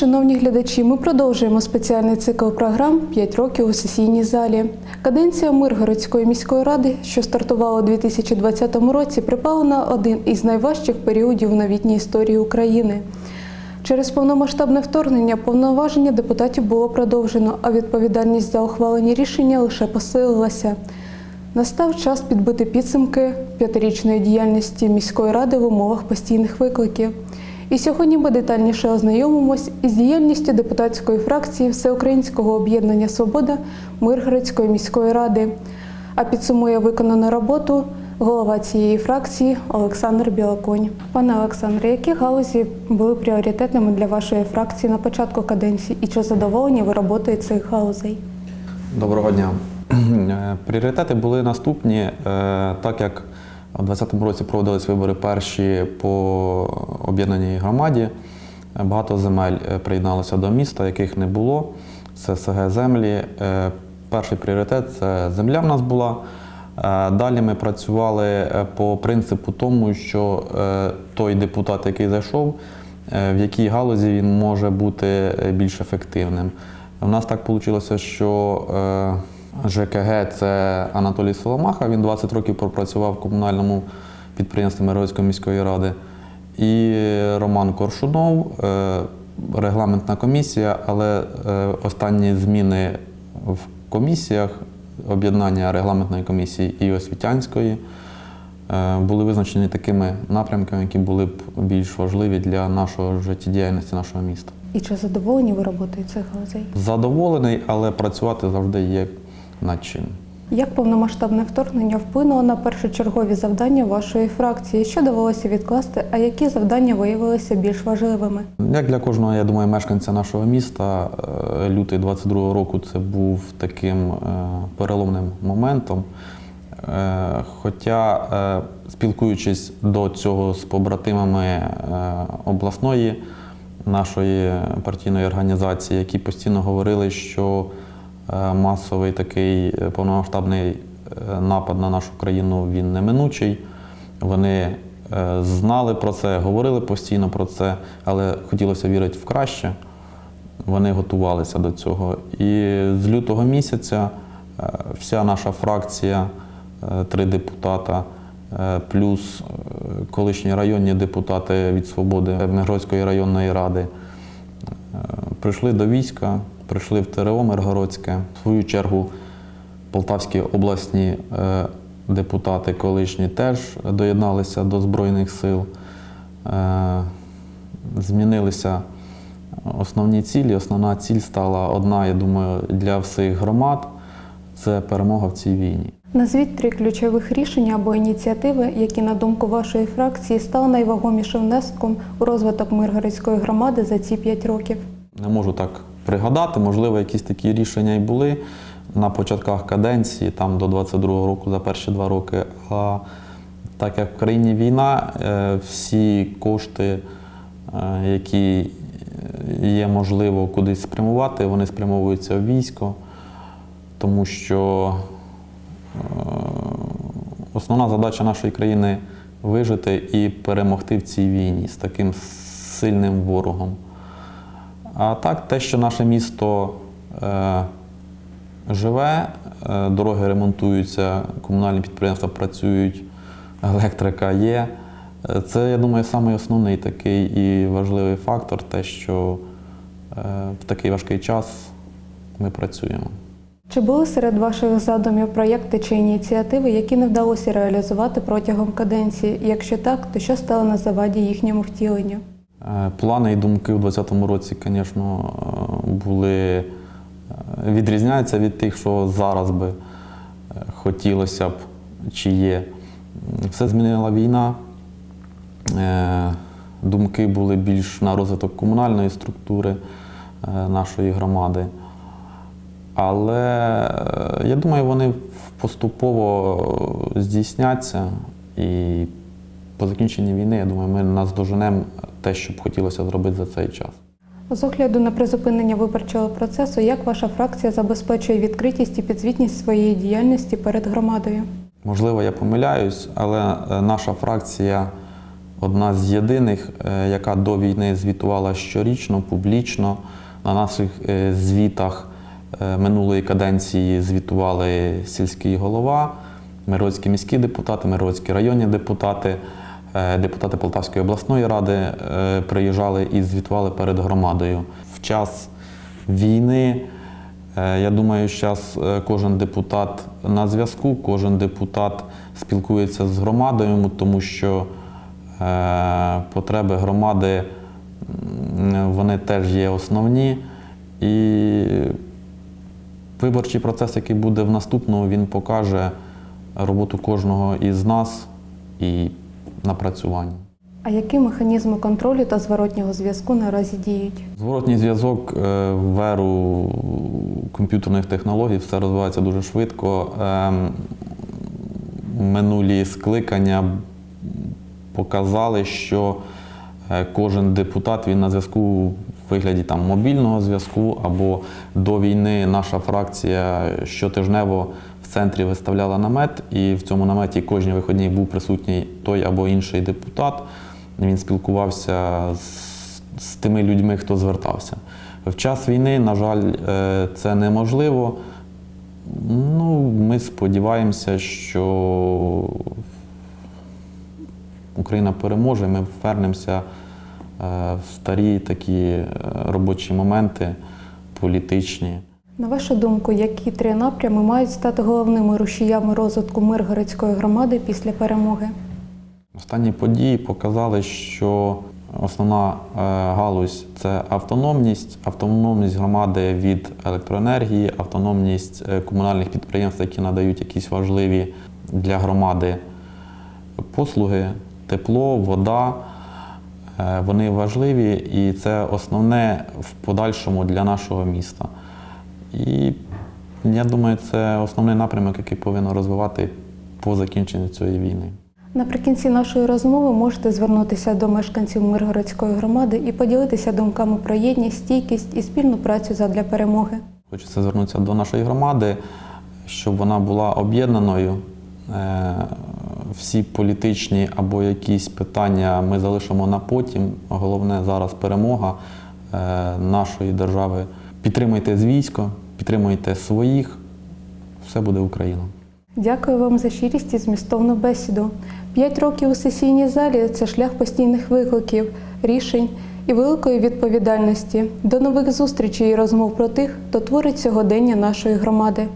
шановні глядачі, ми продовжуємо спеціальний цикл програм «5 років у сесійній залі. Каденція Миргородської міської ради, що стартувала у 2020 році, припала на один із найважчих періодів в новітній історії України. Через повномасштабне вторгнення повноваження депутатів було продовжено, а відповідальність за ухвалені рішення лише посилилася. Настав час підбити підсумки п'ятирічної діяльності міської ради в умовах постійних викликів. І сьогодні ми детальніше ознайомимось із діяльністю депутатської фракції Всеукраїнського об'єднання Свобода Миргородської міської ради. А підсумує виконану роботу голова цієї фракції Олександр Білоконь. Пане Олександре, які галузі були пріоритетними для вашої фракції на початку каденції і чи задоволені ви роботою цих галузей? Доброго дня. Пріоритети були наступні, Е, так як у 2020 році проводились вибори перші по об'єднаній громаді. Багато земель е, приєдналося до міста, яких не було. Це СГ землі. Е, Перший пріоритет це земля в нас була. Е, Далі ми працювали по принципу тому, що той депутат, який зайшов, в якій галузі він може бути більш ефективним. У нас так вийшло, що ЖКГ це Анатолій Соломаха. Він 20 років пропрацював в комунальному підприємстві Миргородської міської ради. І Роман Коршунов, е, регламентна комісія, але е, останні зміни в комісіях, об'єднання регламентної комісії і освітянської, е, були визначені такими напрямками, які були б більш важливі для нашої життєдіяльності нашого міста. І чи задоволені ви роботою цих галузей? Задоволений, але працювати завжди є над чим. Як повномасштабне вторгнення вплинуло на першочергові завдання вашої фракції? Що довелося відкласти, а які завдання виявилися більш важливими? Як для кожного, я думаю, мешканця нашого міста, е, лютий 22-го року це був таким е, переломним моментом. Е, Хоча, спілкуючись до цього з побратимами обласної нашої партійної організації, які постійно говорили, що масовий такий е, повномасштабний е, напад на нашу країну він неминучий. Вони е, знали про це, говорили постійно про це, але хотілося вірити в краще. Вони готувалися до цього. І з лютого місяця е, вся наша фракція, е, три депутата, е, плюс е, колишні районні депутати від свободи Миргородської районної ради, е, прийшли до війська, прийшли в ТРО Миргородське. В свою чергу Полтавські обласні е, депутати колишні теж доєдналися до Збройних сил. Е, Змінилися основні цілі. Основна ціль стала одна, я думаю, для всіх громад це перемога в цій війні. Назвіть три ключових рішення або ініціативи, які, на думку вашої фракції, стали найвагомішим внеском у розвиток Миргородської громади за ці п'ять років. Не можу так пригадати, можливо, якісь такі рішення і були на початках каденції, там до 22-го року, за перші два роки. А так як в країні війна, е, всі кошти, е, які є можливо кудись спрямувати, вони спрямовуються в військо, тому що е, основна задача нашої країни вижити і перемогти в цій війні з таким сильним ворогом. А так, те, що наше місто е, живе, е, дороги ремонтуються, комунальні підприємства працюють, електрика є. Е, Це, я думаю, самий основний такий і важливий фактор, те, що е, в такий важкий час ми працюємо. Чи були серед ваших задумів проєкти чи ініціативи, які не вдалося реалізувати протягом каденції? Якщо так, то що стало на заваді їхньому втіленню? Е, Плани і думки у 2020 році, звісно, е, були е, відрізняються від тих, що зараз би хотілося б чи є. Все змінила війна. Думки були більш на розвиток комунальної структури нашої громади. Але я думаю, вони поступово здійсняться і по закінченні війни, я думаю, ми наздоженемо те, що б хотілося зробити за цей час. З огляду на призупинення виборчого процесу, як ваша фракція забезпечує відкритість і підзвітність своєї діяльності перед громадою? Можливо, я помиляюсь, але е, наша фракція одна з єдиних, е, яка до війни звітувала щорічно, публічно. На наших е, звітах минулої каденції звітували сільський голова, миргородські міські депутати, миргородські районні депутати, депутати Полтавської обласної ради е, приїжджали і звітували перед громадою. В час війни, е, я думаю, зараз кожен депутат на зв'язку, кожен депутат спілкується з громадою, тому що е, потреби громади вони теж є основні. І виборчий процес, який буде в наступному, він покаже роботу кожного із нас і напрацювання. А які механізми контролю та зворотнього зв'язку наразі діють? Зворотній зв'язок е, в еру комп'ютерних технологій все розвивається дуже швидко. Ем, Минулі скликання показали, що е, кожен депутат він на зв'язку в вигляді там, мобільного зв'язку або до війни наша фракція щотижнево центрі виставляла намет, і в цьому наметі кожні вихідні був присутній той або інший депутат. Він спілкувався з, з тими людьми, хто звертався. В час війни, на жаль, е, це неможливо. Ну, ми сподіваємося, що Україна переможе, ми вернемося е, в старі такі е, робочі моменти політичні. На вашу думку, які три напрями мають стати головними рушіями розвитку Миргородської громади після перемоги? Останні події показали, що основна е, галузь це автономність, автономність громади від електроенергії, автономність е, комунальних підприємств, які надають якісь важливі для громади послуги, тепло, вода. Е, Вони важливі і це основне в подальшому для нашого міста. І я думаю, це основний напрямок, який повинно розвивати по закінченню цієї війни. Наприкінці нашої розмови можете звернутися до мешканців Миргородської громади і поділитися думками про єдність, стійкість і спільну працю задля перемоги. Хочеться звернутися до нашої громади, щоб вона була об'єднаною. Е, Всі політичні або якісь питання ми залишимо на потім. Головне зараз перемога е, нашої держави. Підтримуйте з військо, підтримуйте своїх, все буде Україна. Дякую вам за щирість і змістовну бесіду. П'ять років у сесійній залі це шлях постійних викликів, рішень і великої відповідальності. До нових зустрічей і розмов про тих, хто творить сьогодення нашої громади.